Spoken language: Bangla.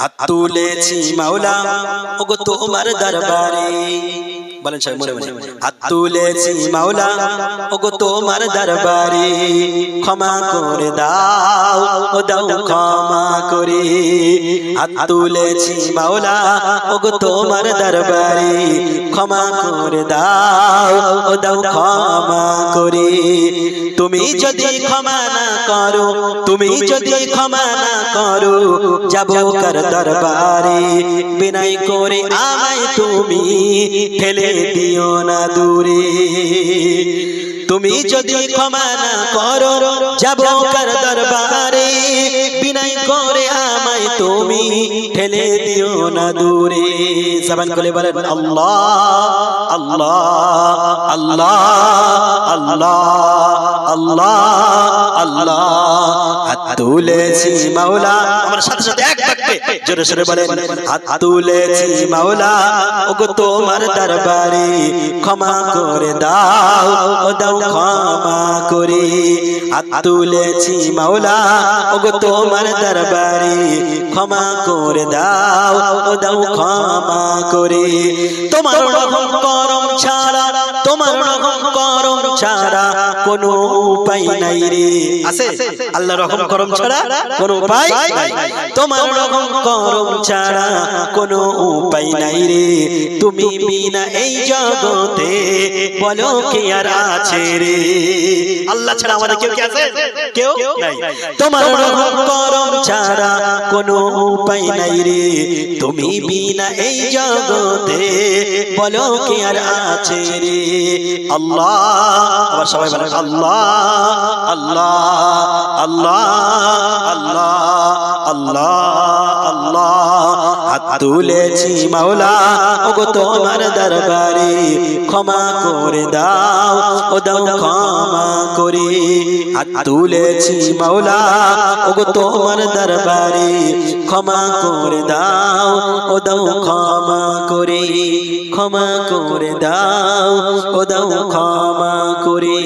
হাত তুলেছি মাওলা ওগো তোমার দরবারে। বলেন সবাই, মনে মনে হাত তুলেছি মাওলা, ওগো তোমার দরবারে ক্ষমা করে দাও, ও দাও ক্ষমা করে। হাত তুলেছি মাওলা, ওগো তোমার দরবারে ক্ষমা করে দাও, ও দাও ক্ষমা করে। তুমি যদি ক্ষমা না করো, তুমি যদি ক্ষমা না করো, যাব কার দরবারে। বিনাই করে আমায় তুমি ঠেলে দিও না দূরে। তুমি যদি ক্ষমা না করো, যাব কার দরবারে। বিনাই করে আমায় তুমি ঠেলে দিও না দূরে। সবাই বলে বলেন, আল্লাহ। আল্লাহ আল্লাহ আল্লাহ আল্লাহ আল্লাহ হাত তুলেছি মাওলা আমার সাথে সাথে এক বাক্যে জোরে সোরে বলেন হাত তুলেছি মাওলা ওগো তোমার দরবারে ক্ষমা করে দাও ও দাও ক্ষমা করে হাত তুলেছি মাওলা ওগো তোমার দরবারে ক্ষমা করে দাও ও দাও ক্ষমা করে তোমার রকম করম ছাড়া তোমার রকম করম ছাড়া কোনো উপায় নাই রে। আছে? আল্লাহ রকম করম ছাড়া কোনো উপায় নাই। তোমার রকম করম ছাড়া কোনো উপায় নাই রে। তুমি বিনা এই জগতে বলো কে আর আছে রে। আল্লাহ ছাড়া আমাদের কেউ কি আছে? কেউ নাই। তোমার রকম করম ছাড়া কোনো উপায় নাই রে। তুমি বিনা এই জগতে বলো কে আর আছে রে? আল্লাহ। আবার সবাই বলে আল্লাহ আল্লাহ আল্লাহ আল্লাহ আল্লাহ। হাত তুলেছি মাওলা, ওগো তোমার দরবারে ক্ষমা করে দাও, ও দাও ক্ষমা করে। হাত তুলেছি মাওলা, ওগো তোমার দরবারে ক্ষমা করে দাও, ও দাও ক্ষমা করে। ক্ষমা করে দাও, ও দাও ক্ষমা করে।